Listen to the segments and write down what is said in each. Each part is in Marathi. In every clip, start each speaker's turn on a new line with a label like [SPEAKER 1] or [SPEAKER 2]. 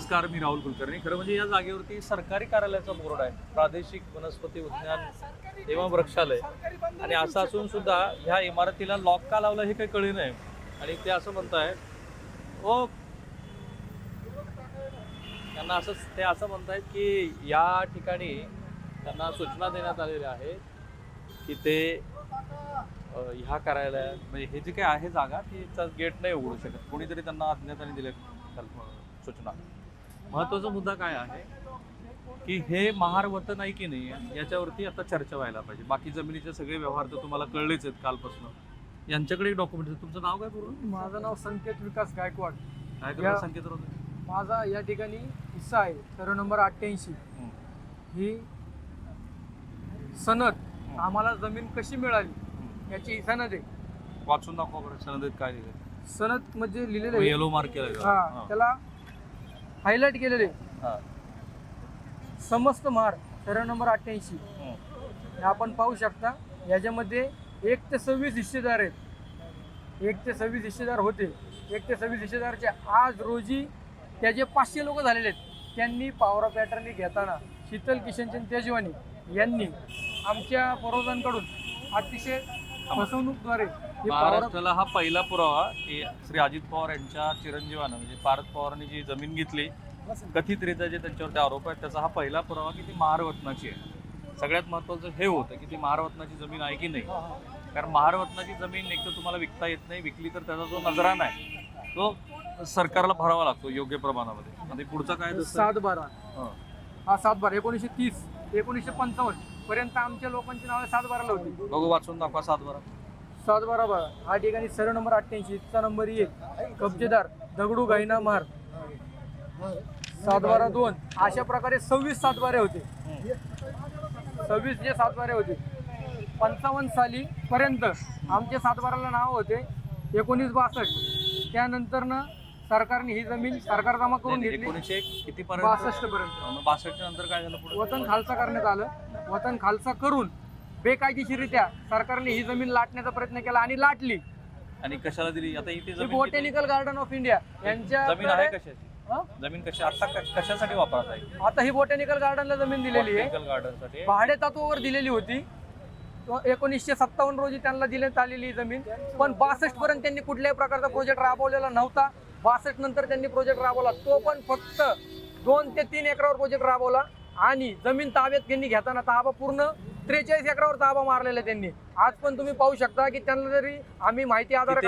[SPEAKER 1] नमस्कार मी राहुल कुलकर्णी. खरं म्हणजे या जागेवरती सरकारी कार्यालयाचा बोर्ड आहे. प्रादेशिक वनस्पती उद्यान एवं वृक्षालय. आणि असं असून सुद्धा ह्या इमारतीला लॉक का लावलं हे काही कळले नाही. आणि ते असं म्हणताय ओ त्यांना असं ते असं म्हणतायत की या ठिकाणी त्यांना सूचना देण्यात आलेल्या आहेत की ते ह्या कार्यालयात म्हणजे हे जे काही आहे जागा तिचा गेट नाही उघडू शकत. कोणीतरी त्यांना अज्ञाताने दिले सूचना. महत्त्वाचा मुद्दा काय आहे? की हे महार वतन आहे की नाही याच्यावरती आता चर्चा व्हायला पाहिजे. बाकी जमिनीचे सगळे व्यवहार तर तुम्हाला कळलेच आहेत कालपासून. यांच्याकडे डॉक्युमेंट तुमचं नाव काय पूर्ण?
[SPEAKER 2] माझं नाव संकेत विकास गायकवाड.
[SPEAKER 1] काय
[SPEAKER 2] या-
[SPEAKER 1] संकेत
[SPEAKER 2] माझा या ठिकाणी हिस्सा आहे सर्व नंबर अठ्ठ्याऐंशी. ही. सनद आम्हाला जमीन कशी मिळाली याची ही सनद आहे
[SPEAKER 1] वाचून दाखवा बरं. सनदेत काय लिहिलंय?
[SPEAKER 2] सनद म्हणजे लिहिलेलं आहे.
[SPEAKER 1] येलो मार्क केलंय का?
[SPEAKER 2] हा. त्याला हायलाइट केलेले.
[SPEAKER 1] हा.
[SPEAKER 2] समस्त महार सर्व नंबर अठ्ठ्याऐंशी.
[SPEAKER 1] हम्म.
[SPEAKER 2] आपण पाहू शकता याच्यामध्ये एक ते सव्वीस हिस्सेदार आहेत. एक ते सव्वीस हिस्सेदार होते. एक ते सव्वीस हिस्सेदारचे आज रोजी त्याचे पाचशे लोक झालेले आहेत. त्यांनी पॉवर ऑफ पॅटर्नी घेताना शीतल किशनचंद तेजवानी यांनी आमच्या पूर्वजांकडून अतिशय फसवणूकद्वारे हे
[SPEAKER 1] महाराष्ट्राला हा पहिला पुरावा की श्री अजित पवार यांच्या चिरंजीवानं म्हणजे पारद पवारांनी जी जमीन घेतली कथितरित्या जे त्यांच्यावरती आरोप आहेत त्याचा हा पहिला पुरावा की ती महारवतनाची आहे. सगळ्यात महत्वाचं हे होतं की ती महारवतनाची जमीन आहे की नाही. कारण महारवतनाची जमीन एक तर तुम्हाला विकता येत नाही विकली तर त्याचा जो नजराना आहे तो सरकारला भरावा लागतो योग्य प्रमाणामध्ये. आणि पुढचा काय?
[SPEAKER 2] सात बारा.
[SPEAKER 1] हं.
[SPEAKER 2] हा सात बारा. एकोणीसशे तीस एकोणीसशे पंचावन्न. पर्यंत आमच्या लोकांची नावे सात बाराला होती
[SPEAKER 1] बघू वाचून दाखवा सात बारा
[SPEAKER 2] सात बारा बारा हा ठिकाणी सर्व नंबर अठ्ठ्याऐंशी नंबर एक कब्जेदार दगडू गायना महार सात बारा दोन. अशा प्रकारे सव्वीस सात बारे होते. सव्वीस जे सात बारे होते. पंचावन्न साली पर्यंत आमचे सात बाराला नाव होते. एकोणीस बासष्ट. त्यानंतर ना सरकारने ही जमीन सरकार जमा करून घेतली.
[SPEAKER 1] एकोणीसशे किती पर्यंत
[SPEAKER 2] बासष्ट पर्यंत
[SPEAKER 1] बासष्ट नंतर काय झालं पुढे?
[SPEAKER 2] वतन खालसा करण्यात आलं. वतन खालसा करून बेकायदेशीरित्या सरकारने ही जमीन लाटण्याचा प्रयत्न केला आणि लाटली.
[SPEAKER 1] आणि कशाला दिली? आता इथे
[SPEAKER 2] ही
[SPEAKER 1] जमीन
[SPEAKER 2] बोटॅनिकल गार्डन ऑफ इंडिया.
[SPEAKER 1] किती- जमीन आहे
[SPEAKER 2] यांच्या
[SPEAKER 1] कशाची?
[SPEAKER 2] हं?
[SPEAKER 1] जमीन कशी? आता क- कशासाठी वापरत आहे?
[SPEAKER 2] आता ही बोटॅनिकल गार्डनला जमीन दिलेली आहे.
[SPEAKER 1] गार्डनसाठी
[SPEAKER 2] भाडे तत्वावर दिलेली होती. तो एकोणीसशे सत्तावन्न रोजी त्यांना देण्यात आलेली ही जमीन. पण बासष्ट पर्यंत त्यांनी कुठल्याही प्रकारचा प्रोजेक्ट राबवलेला नव्हता. बासष्ट नंतर त्यांनी प्रोजेक्ट राबवला. तो पण फक्त दोन ते तीन एकरावर प्रोजेक्ट राबवला. आणि जमीन ताब्यात त्यांनी घेताना ताबा पूर्ण त्रेचाळीस एकरावर ताबा मारलेला त्यांनी. आज पण तुम्ही पाहू शकता की त्यांना जरी आम्ही माहिती आधार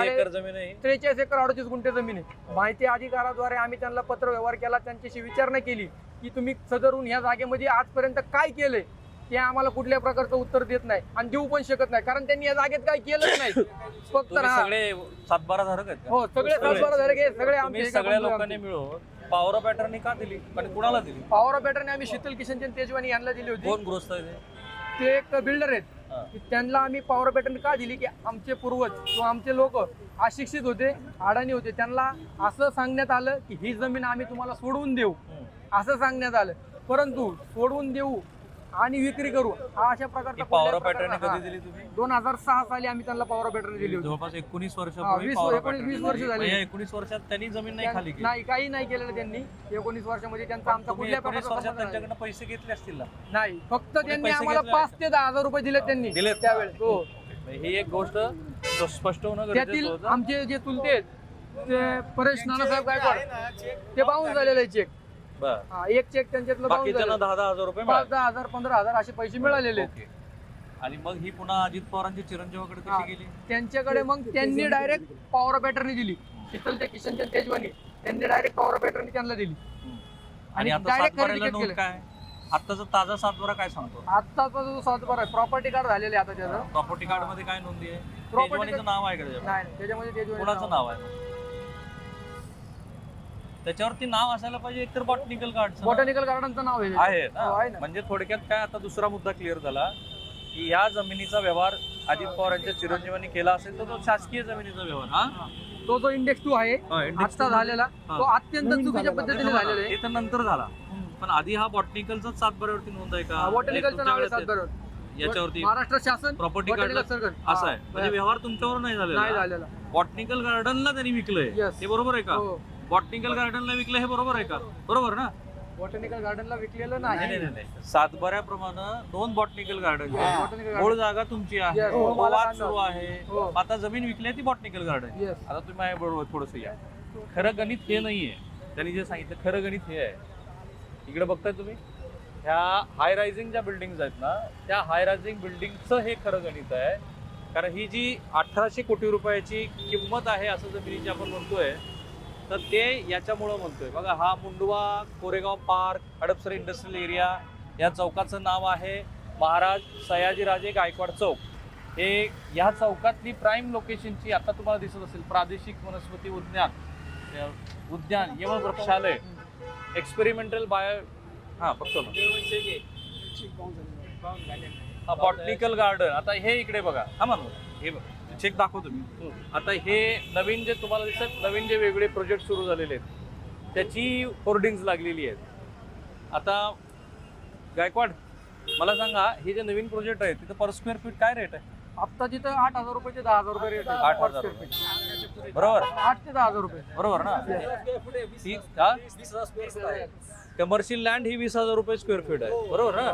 [SPEAKER 2] त्रेचाळीस एकर अडतीस गुंठे जमीन आहे. माहिती अधिकाराद्वारे आम्ही त्यांना पत्र व्यवहार केला त्यांच्याशी विचारणा केली की तुम्ही सदरून ह्या जागेमध्ये आजपर्यंत काय केलंय? ते आम्हाला कुठल्या प्रकारचं उत्तर देत नाही आणि देऊ पण शकत नाही. कारण त्यांनी या जागेत काय केलंच नाही. फक्त
[SPEAKER 1] तुम्ही
[SPEAKER 2] हा.
[SPEAKER 1] सगळे सातबारा धारक आहेत का?
[SPEAKER 2] हो सगळे
[SPEAKER 1] सगळे.
[SPEAKER 2] सातबारा झाले की सगळे
[SPEAKER 1] तुम्ही
[SPEAKER 2] आमचे
[SPEAKER 1] सगळ्या लोकांनी मिळून पॉवर ऑफ पॅटर्न का दिली? आणि कुणाला दिली?
[SPEAKER 2] पॉवर ऑफ बॅटरने आम्ही शीतल किशनचंद तेजवानी यांना दिली होती.
[SPEAKER 1] कोण गृहस्थ आहे ते?
[SPEAKER 2] ते एक बिल्डर आहेत.
[SPEAKER 1] हा.
[SPEAKER 2] की त्यांना आम्ही पॉवर पॅटर्न का दिली? की आमचे पूर्वज किंवा आमचे लोक अशिक्षित होते अडाणी होते. त्यांना असं सांगण्यात आलं की ही जमीन आम्ही तुम्हाला सोडवून देऊ.
[SPEAKER 1] हम्म.
[SPEAKER 2] असं सांगण्यात आलं. परंतु सोडवून देऊ आणि विक्री करू हा अशा
[SPEAKER 1] ही
[SPEAKER 2] प्रकारचा
[SPEAKER 1] पॉवर पॅटर्न कधी दिली तुम्ही.
[SPEAKER 2] दोन हजार सहा साली आम्ही त्यांना पॉवर पॅटर्न दिली होती.
[SPEAKER 1] जवळपास एकोणीस वर्षापूर्वी
[SPEAKER 2] वीस-
[SPEAKER 1] पॉवर ऑफ
[SPEAKER 2] एकोणीस-
[SPEAKER 1] पॅटर्न
[SPEAKER 2] वीस वर्ष झाली.
[SPEAKER 1] एकोणीस वर्षात त्यांनी जमीन नाही खाली केली.
[SPEAKER 2] नाही काही नाही केलेलं त्यांनी. एकोणीस वर्षामध्ये त्यांचा आमचा कुठल्या.
[SPEAKER 1] त्यांच्याकडनं पैसे घेतले असतील ना?
[SPEAKER 2] नाही फक्त त्यांनी आम्हाला पाच ते दहा हजार रुपये दिले त्यांनी.
[SPEAKER 1] दिलेत
[SPEAKER 2] त्यावेळेस हो.
[SPEAKER 1] ही एक गोष्ट स्पष्ट होणं गरजेचं
[SPEAKER 2] त्यातील
[SPEAKER 1] होतं.
[SPEAKER 2] आमचे जे चुलते आहेत ते परेश नानासाहेब गायकवाड ते बाहून झालेलं आहे चेक.
[SPEAKER 1] बरं.
[SPEAKER 2] हा, एक चेक त्यांच्यातलं
[SPEAKER 1] बाकीच्यांना
[SPEAKER 2] झालेलं
[SPEAKER 1] दहा दहा हजार रुपये
[SPEAKER 2] पाच
[SPEAKER 1] मिळाले.
[SPEAKER 2] दहा हजार पंधरा हजार असे पैसे मिळालेले आहेत.
[SPEAKER 1] ओके. आणि मग ही पुन्हा अजित पवारांच्या चिरंजीवाकडे
[SPEAKER 2] हा.
[SPEAKER 1] कशी गेली?
[SPEAKER 2] त्यांच्याकडे मग त्यांनी डायरेक्ट पॉवर बॅटर्नी दिली. शीतल ते किशनचंद तेजवानी. त्यांनी डायरेक्ट पॉवर बॅटर्नी त्यांना दिली.
[SPEAKER 1] आणि
[SPEAKER 2] आणि
[SPEAKER 1] आता
[SPEAKER 2] direct
[SPEAKER 1] सातबाऱ्याला
[SPEAKER 2] खरेदी
[SPEAKER 1] नोंद
[SPEAKER 2] केलं.
[SPEAKER 1] काय? आत्ताचा ताजा सातबारा काय सांगतो?
[SPEAKER 2] आत्ताचा जो सातबार आहे प्रॉपर्टी कार्ड झालेले आहे आता त्याचं.
[SPEAKER 1] प्रॉपर्टी कार्डमध्ये काय नोंदी आहे?
[SPEAKER 2] Property
[SPEAKER 1] तेजवानीचं
[SPEAKER 2] card-
[SPEAKER 1] नाव आहे का त्याच्यावर
[SPEAKER 2] नाही नाही, त्याच्यामध्ये तेजवानी
[SPEAKER 1] कोणाचं नाव आहे? त्याच्यावरती नाव असायला पाहिजे एकतर बॉटनिकल कार्ड
[SPEAKER 2] बॉटॅनिकल गार्डनचं नाव आहे
[SPEAKER 1] आहे
[SPEAKER 2] हो,
[SPEAKER 1] ना. म्हणजे थोडक्यात काय आता दुसरा मुद्दा क्लिअर झाला की या जमिनीचा व्यवहार अजित पवार यांच्या चिरंजीवांनी केला असेल तर तो शासकीय जमिनीचा व्यवहार हा?
[SPEAKER 2] तो जो इंडेक्स टू आहे
[SPEAKER 1] two
[SPEAKER 2] झालेला. तो अत्यंत चुकीच्या पद्धतीने झालेला आहे.
[SPEAKER 1] हे तर नंतर झाला. पण आधी हा बॉटनिकलचाच सातबाऱ्यावरती नोंद आहे का?
[SPEAKER 2] बॉटॅनिकलचं नाव आहे
[SPEAKER 1] ते- याच्यावरती
[SPEAKER 2] महाराष्ट्र शासन
[SPEAKER 1] प्रॉपर्टी
[SPEAKER 2] circle.
[SPEAKER 1] असं आहे.
[SPEAKER 2] हा,
[SPEAKER 1] म्हणजे व्यवहार तुमच्यावर नाही
[SPEAKER 2] नाही
[SPEAKER 1] झालेला.
[SPEAKER 2] झालेला
[SPEAKER 1] बॉटनिकल गार्डनला त्यांनी विकलंय. हे बरोबर आहे का?
[SPEAKER 2] हो.
[SPEAKER 1] बॉटनिकल गार्डनला विकलं हे बरोबर आहे का? बरोबर ना?
[SPEAKER 2] बॉटॅनिकल गार्डनला विकलेलं
[SPEAKER 1] नाही.
[SPEAKER 2] नाही
[SPEAKER 1] नाही नाही सातबाऱ्याप्रमाणे दोन बॉटनिकल गार्डन
[SPEAKER 2] botanical.
[SPEAKER 1] मूळ जागा तुमची आहे.
[SPEAKER 2] Yes, हो, मला
[SPEAKER 1] वाद. सुरू आहे.
[SPEAKER 2] हो.
[SPEAKER 1] आता जमीन विकली आहे ती बॉटनिकल गार्डन आता तुम्ही माझ्या बरोबर थोडस या. खरं गणित हे नाहीये. त्यांनी जे सांगितलं खरं गणित हे आहे. इकडे बघताय तुम्ही? ह्या हाय रायझिंग ज्या बिल्डिंग आहेत ना त्या हाय रायझिंग बिल्डिंगचं हे खरं गणित आहे. कारण ही जी अठराशे कोटी रुपयाची किंमत आहे असं जमिनीची आपण म्हणतोय तर ते याच्यामुळं म्हणतोय. बघा हा Mundhwa Koregaon park Hadapsar industrial area या चौकाचं नाव आहे महाराज सयाजीराजे गायकवाड चौक. हे ह्या चौकातली प्राईम लोकेशनची आता तुम्हाला दिसत असेल प्रादेशिक वनस्पती उद्यान उद्यान यवन वृक्षालय एक्सपेरिमेंटल बायो हा बघतो ना. बॉटनिकल गार्डन आता हे इकडे बघा. हा म्हणून हे बघा. चेक दाखवतो मी. आता हे नवीन जे तुम्हाला दिसत नवीन जे वेगळे प्रोजेक्ट सुरू झालेले आहेत त्याची होर्डिंग्स लागलेली आहेत. आता गायकवाड मला सांगा हे जे नवीन प्रोजेक्ट आहे तिथं पर स्क्वेअर फीट काय रेट आहे?
[SPEAKER 2] आता तिथं आठ हजार रुपये ते दहा हजार रुपये रेट
[SPEAKER 1] आठ
[SPEAKER 2] आहे
[SPEAKER 1] हजार
[SPEAKER 2] per square feet.
[SPEAKER 1] बरोबर?
[SPEAKER 2] आठ ते दहा हजार रुपये.
[SPEAKER 1] बरोबर ना? हा? कमर्शियल लँड ही वीस हजार रुपये स्क्वेअर फीट आहे. बरोबर ना?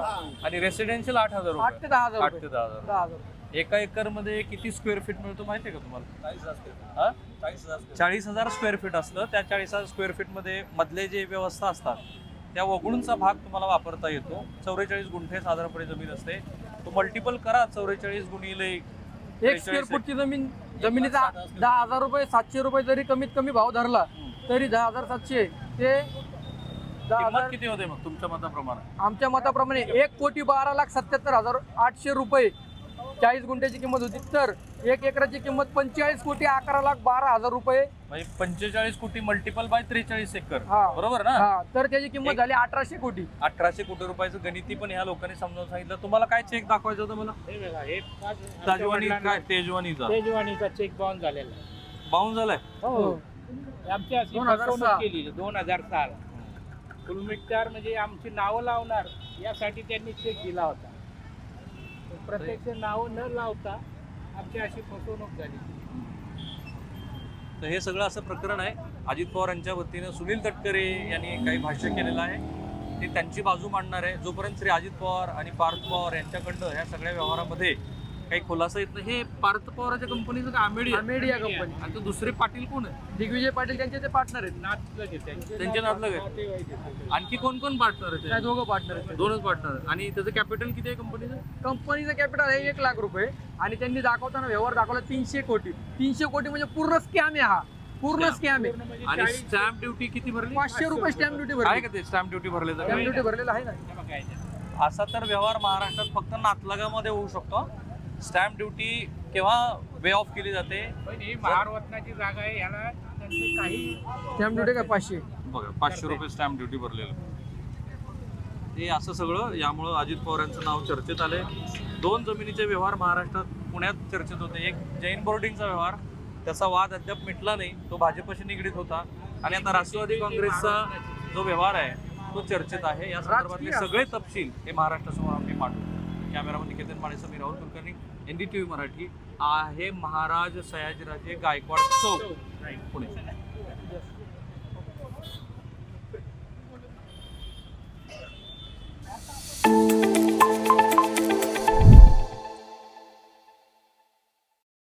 [SPEAKER 1] आणि रेसिडेन्शियल आठ हजार
[SPEAKER 2] आठ
[SPEAKER 1] रुपये.
[SPEAKER 2] ते दहा हजार
[SPEAKER 1] आठ ते
[SPEAKER 2] रुपये
[SPEAKER 1] दहा हजार
[SPEAKER 2] हजार रुपये.
[SPEAKER 1] एका एकरमध्ये किती स्क्वेअर फीट मिळतो माहितीये का तुम्हाला? हा? चाळीस हजार स्क्वेअर फीट असलं त्या चाळीस हजार स्क्वेअर फीटमध्ये मधले जे व्यवस्था असतात त्या वगळूनचा भाग तुम्हाला वापरता येतो. चौवेचाळीस गुंठे साधारणपणे जमीन असते. तो मल्टिपल करा चौवेचाळीस गुणिले
[SPEAKER 2] एक स्क्वेअर फूटची जमीन जमिनीचा दहा हजार रुपये सातशे रुपये जरी कमीत कमी भाव धरला तरी दहा हजार सातशे ते दहा
[SPEAKER 1] किंमत
[SPEAKER 2] हजार
[SPEAKER 1] किती होते मग तुमच्या मताप्रमाणे?
[SPEAKER 2] आमच्या मताप्रमाणे एक कोटी बारा लाख सत्याहत्तर हजार आठशे रुपये चाळीस गुंठ्याची किंमत होती. तर एक एकराची किंमत पंचेचाळीस कोटी अकरा लाख बारा हजार रुपये.
[SPEAKER 1] म्हणजे पंचेचाळीस कोटी मल्टिपल बाय त्रेचाळीस एकर.
[SPEAKER 2] हा.
[SPEAKER 1] बरोबर ना?
[SPEAKER 2] हा. तर त्याची किंमत झाली अठराशे कोटी.
[SPEAKER 1] अठराशे कोटी रुपयाचं गणिती पण ह्या लोकांनी समजावून सांगितलं. तुम्हाला काय चेक दाखवायचं होतं मला?
[SPEAKER 3] हे बघा हे
[SPEAKER 1] ताजवानी काय? तेजवानीचा.
[SPEAKER 3] तेजवानीचा चेक बाउन्स झालेला आहे.
[SPEAKER 1] बाउन झालाय?
[SPEAKER 2] हो.
[SPEAKER 3] आमची अशी
[SPEAKER 2] दोन हजार
[SPEAKER 3] फसवणूक
[SPEAKER 2] सहा.
[SPEAKER 3] केली. दोन हजार साल फुलमिटकार म्हणजे आमची नावं लावणार यासाठी त्यांनी चेक दिला होता. प्रत्यक्ष नावं न लावता आमची अशी फसवणूक झाली.
[SPEAKER 1] तर हे सगळं असं प्रकरण आहे. अजित पवार यांच्या वतीनं सुनील तटकरे यांनी काही भाष्य केलेलं आहे. ते त्यांची बाजू मांडणार आहे. जोपर्यंत श्री अजित पवार आणि पार्थ पवार यांच्याकडनं ह्या सगळ्या व्यवहारामध्ये काही खुलासा येत नाही. हे पार्थ पवाराच्या कंपनीचं का आमेडी आहे
[SPEAKER 2] आमेडिया कंपनी
[SPEAKER 1] आणि तो दुसरे पाटील कोण आहे
[SPEAKER 2] दिग्विजय पाटील त्यांचे ते पार्टनर आहेत.
[SPEAKER 1] त्यांचे नातलग आहे आणखी कोण कोण पार्टनर
[SPEAKER 2] काय
[SPEAKER 1] आहे
[SPEAKER 2] दोघं पार्टनर आहेत.
[SPEAKER 1] दोनच पार्टनर आणि त्याचं कॅपिटल किती आहे कंपनीचं
[SPEAKER 2] कंपनीचं कॅपिटल आहे एक लाख रुपये. आणि त्यांनी दाखवताना व्यवहार दाखवला तीनशे कोटी. तीनशे कोटी म्हणजे पूर्ण स्कॅम आहे हा. पूर्ण. स्कॅम आहे.
[SPEAKER 1] आणि स्टॅम्प ड्युटी किती भरली?
[SPEAKER 2] पाचशे रुपये स्टॅम्प ड्युटी
[SPEAKER 1] आहे
[SPEAKER 2] भरली
[SPEAKER 1] का ते स्टॅम्प ड्युटी भरले
[SPEAKER 2] स्टॅम्प ड्युटी भरलेला आहे ना.
[SPEAKER 1] असा तर व्यवहार महाराष्ट्रात फक्त नातलगामध्ये होऊ शकतो स्टॅम्प ड्युटी केव्हा वे ऑफ केली जाते?
[SPEAKER 3] पण ही महारत्नाची जागा आहे त्यांचे काही
[SPEAKER 2] स्टॅम्प ड्युटी काय? पाचशे.
[SPEAKER 1] बघा पाचशे रुपये स्टॅम्प ड्युटी भरलेलं. हे असं सगळं यामुळं अजित पवार यांचं नाव चर्चेत आलंय. दोन जमिनीचे व्यवहार महाराष्ट्रात पुण्यात चर्चेत होते. एक जैन बोर्डिंगचा व्यवहार. त्याचा वाद अद्याप मिटला नाही. तो भाजपशी निगडीत होता. आणि आता राष्ट्रवादी काँग्रेसचा जो व्यवहार आहे तो चर्चेत आहे. या संदर्भातले सगळे तपशील हे महाराष्ट्रासमोर आम्ही मांडू. कॅमेरामध्ये निकेतन मानेसह मी राहुल कुलकर्णी हिंदी टी व्ही मराठी आहे महाराज सयाजीराजे गायकवाड चौक. पुणे.